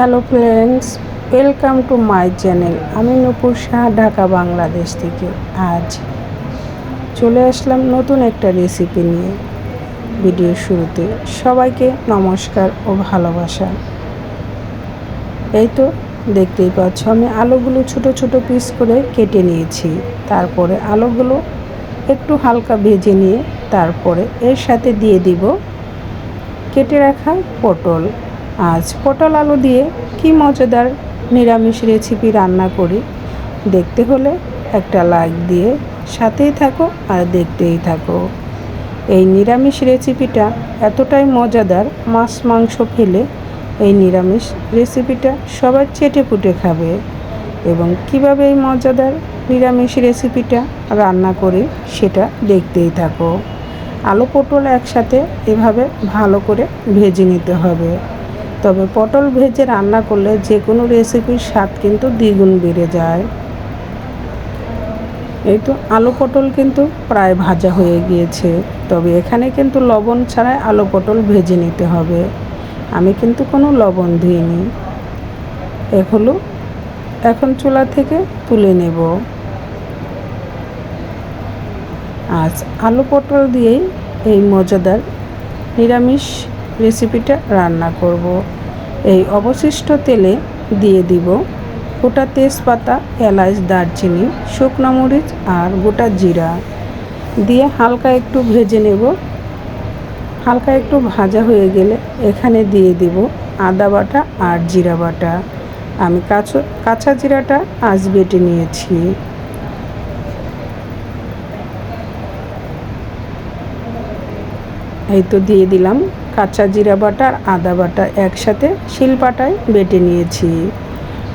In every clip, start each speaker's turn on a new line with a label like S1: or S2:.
S1: Hello friends welcome to my channel আমি নূপুর শাহ, ঢাকা, বাংলাদেশ থেকে। আজ চলে আসলাম নতুন একটা রেসিপি নিয়ে। ভিডিও শুরুতে সবাইকে নমস্কার ও ভালোবাসা। এই তো দেখতেই পাচ্ছ, আমি আলুগুলো ছোট ছোট পিস করে কেটে নিয়েছি। তারপরে আলুগুলো একটু হালকা ভেজে নিয়ে তারপরে এর সাথে দিয়ে দিব কেটে রাখা পটল। আজ পটল আলু দিয়ে কি মজাদার নিরামিষ রেসিপি রান্না করি। দেখতে হলে একটা লাইক দিয়ে সাথেই থাকো আর দেখতেই থাকো। এই নিরামিষ রেসিপিটা এতটাই মজাদার, মাছ মাংস ফেলে এই নিরামিষ রেসিপিটা সবাই চেটে পুটে খাবে। এবং কীভাবে এই মজাদার নিরামিষ রেসিপিটা রান্না করে সেটা দেখতেই থাকো। আলু পটল একসাথে এভাবে ভালো করে ভেজে নিতে হবে। তবে পটল ভেজে রান্না করলে যে কোনো রেসিপির স্বাদ কিন্তু দ্বিগুণ বেড়ে যায়। এই তো আলু পটল কিন্তু প্রায় ভাজা হয়ে গিয়েছে, তবে এখানে কিন্তু লবণ ছাড়াই আলু পটল ভেজে নিতে হবে। আমি কিন্তু কোনো লবণ দিইনি। এগুলো এখন চুলা থেকে তুলে নেব। আজ আলু পটল দিয়েই এই মজাদার নিরামিষ রেসিপিটা রান্না করব। এই অবশিষ্ট তেলে দিয়ে দিব গোটা তেজপাতা, এলাচ, দারচিনি, শুকনো মরিচ আর গোটা জিরা। দিয়ে হালকা একটু ভেজে নেব। হালকা একটু ভাজা হয়ে গেলে এখানে দিয়ে দিব আদা বাটা আর জিরা বাটা। আমি কাঁচা কাঁচা জিরাটা আজ বেটে নিয়েছি। এই তো দিয়ে দিলাম। কাঁচা জিরা বাটা আর আদা বাটা একসাথে শিলপাটায় বেটে নিয়েছি।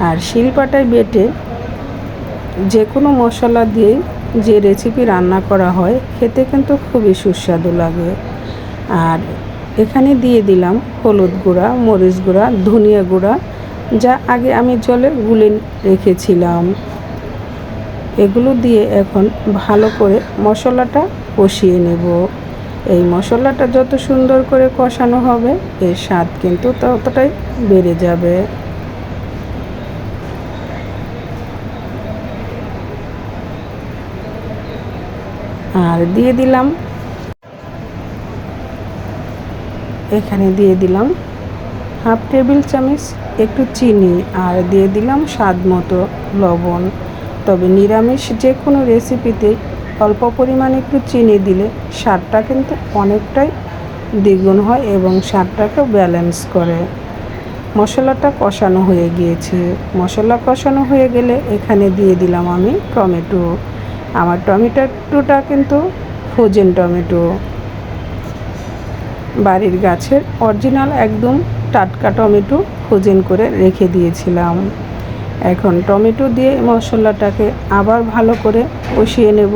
S1: আর শিলপাটায় বেটে যে কোনো মশলা দিয়ে যে রেসিপি রান্না করা হয়, খেতে কিন্তু খুবই সুস্বাদু লাগে। আর এখানে দিয়ে দিলাম হলুদ গুঁড়া, মরিচ গুঁড়া, ধনিয়া গুঁড়া, যা আগে আমি জলে গুলে রেখেছিলাম। এগুলো দিয়ে এখন ভালো করে মশলাটা কষিয়ে নেব। এই মশলাটা যত সুন্দর করে কষানো হবে, এর স্বাদ কিন্তু ততটাই বেড়ে যাবে। আর দিয়ে দিলাম, এখানে দিয়ে দিলাম হাফ টেবিল চামচ একটু চিনি আর দিয়ে দিলাম স্বাদ মতো লবণ। তবে নিরামিষ যে কোনো রেসিপিতে অল্প পরিমাণে একটু চিনি দিলে স্বাদটা কিন্তু অনেকটাই দ্বিগুণ হয় এবং স্বাদটাকেও ব্যালেন্স করে। মশলাটা কষানো হয়ে গিয়েছে। মশলা কষানো হয়ে গেলে এখানে দিয়ে দিলাম আমি টমেটো। আমার টমেটোটা কিন্তু ফ্রোজেন টমেটো। বাড়ির গাছের অরিজিনাল একদম টাটকা টমেটো ফ্রোজেন করে রেখে দিয়েছিলাম। এখন টমেটো দিয়ে মশলাটাকে আবার ভালো করে কষিয়ে নেব।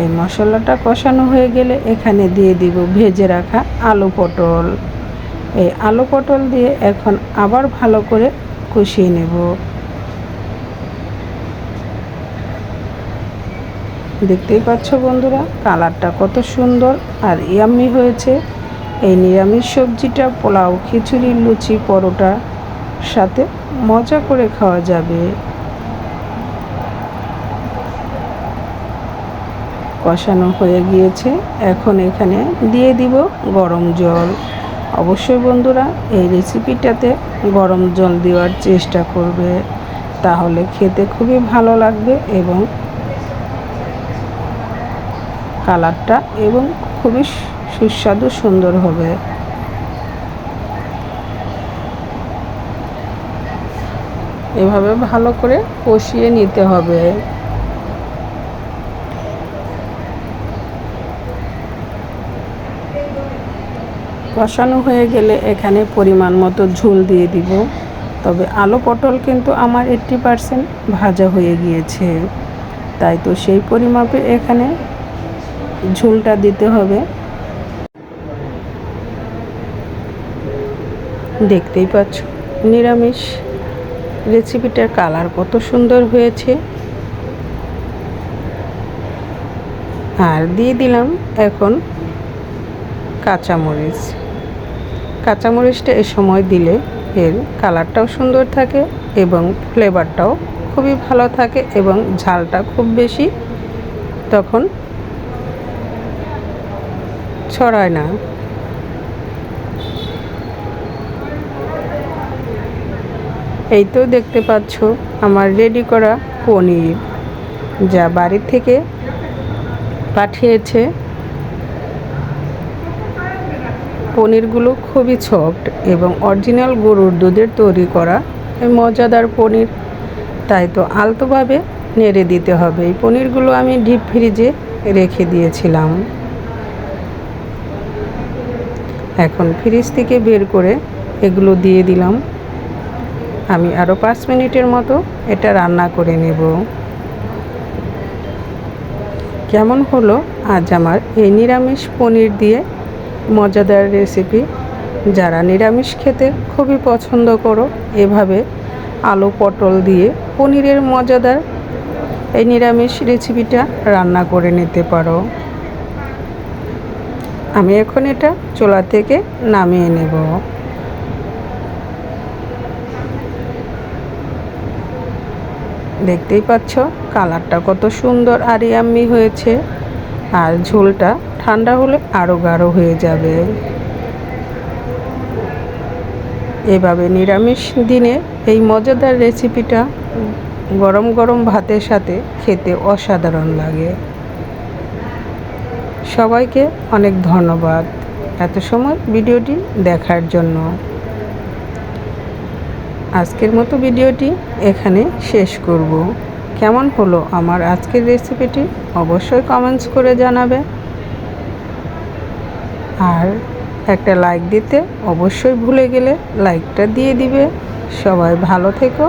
S1: এই মশলাটা কষানো হয়ে গেলে এখানে দিয়ে দিব ভেজে রাখা আলু পটল। এই আলু পটল দিয়ে এখন আবার ভালো করে কষিয়ে নেব। দেখতেই পাচ্ছ বন্ধুরা, কালারটা কত সুন্দর আর ইয়াম্মি হয়েছে। এই নিরামিষ সবজিটা, পোলাও, খিচুড়ি, লুচি পরোটা সাথে মজা করে খাওয়া যাবে। কষানো হয়ে গিয়েছে। এখন এখানে দিয়ে দিব গরম জল। অবশ্যই বন্ধুরা, এই রেসিপিটাতে গরম জল দেওয়ার চেষ্টা করবে। তাহলে খেতে খুবই ভালো লাগবে এবং কালারটা এবং খুবই সুস্বাদু সুন্দর হবে। এভাবে ভালো করে কষিয়ে নিতে হবে। কষানো হয়ে গেলে এখানে পরিমাণ মতো ঝোল দিয়ে দিব। তবে আলু পটল কিন্তু আমার এইট্টি পারসেন্ট ভাজা হয়ে গিয়েছে। তাই তো সেই পরিমাপে এখানে ঝোলটা দিতে হবে। দেখতেই পাচ্ছ, নিরামিষ রেসিপিটার কালার কত সুন্দর হয়েছে। আর দিয়ে দিলাম এখন কাঁচামরিচ। কাঁচামরিচটা এ সময় দিলে এর কালারটাও সুন্দর থাকে এবং ফ্লেভারটাও খুবই ভালো থাকে এবং ঝালটা খুব বেশি। তখন ছড়ায় না। এই তো দেখতে পাচ্ছ আমার রেডি করা পনির। যা বাড়ি থেকে পাঠিয়েছে পনিরগুলো খুবই সফট এবং অরিজিনাল গরুর দুধের তৈরি করা মজাদার পনির। তাই তো আলতোভাবে নেড়ে দিতে হবে। এই পনিরগুলো আমি ডিপ ফ্রিজে রেখে দিয়েছিলাম। এখন ফ্রিজ থেকে বের করে এগুলো দিয়ে দিলাম। আমি আরও পাঁচ মিনিটের মতো এটা রান্না করে নেব। কেমন হলো আজ আমার এই নিরামিষ পনির দিয়ে মজাদার রেসিপি যারা নিরামিষ খেতে খুবই পছন্দ করো, এভাবে আলু পটল দিয়ে পনিরের মজাদার এই নিরামিষ রেসিপিটা রান্না করে নিতে পারো। আমি এখন এটা চোলা থেকে নামিয়ে নেব। দেখতেই পাচ্ছ, কালারটা কত সুন্দর আর ইয়াম্মি হয়েছে। আর ঝোলটা ঠান্ডা হলে আরও গাঢ় হয়ে যাবে। এভাবে নিরামিষ দিনে এই মজাদার রেসিপিটা গরম গরম ভাতের সাথে খেতে অসাধারণ লাগে। সবাইকে অনেক ধন্যবাদ এত সময় ভিডিওটি দেখার জন্য। আজকের মতো ভিডিওটি এখানে শেষ করব। কেমন হলো আমার আজকের রেসিপিটি অবশ্যই কমেন্টস করে জানাবে। আর একটা লাইক দিতে অবশ্যই ভুলে গেলে লাইকটা দিয়ে দিবে। সবাই ভালো থেকো,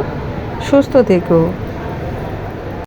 S1: সুস্থ থেকো।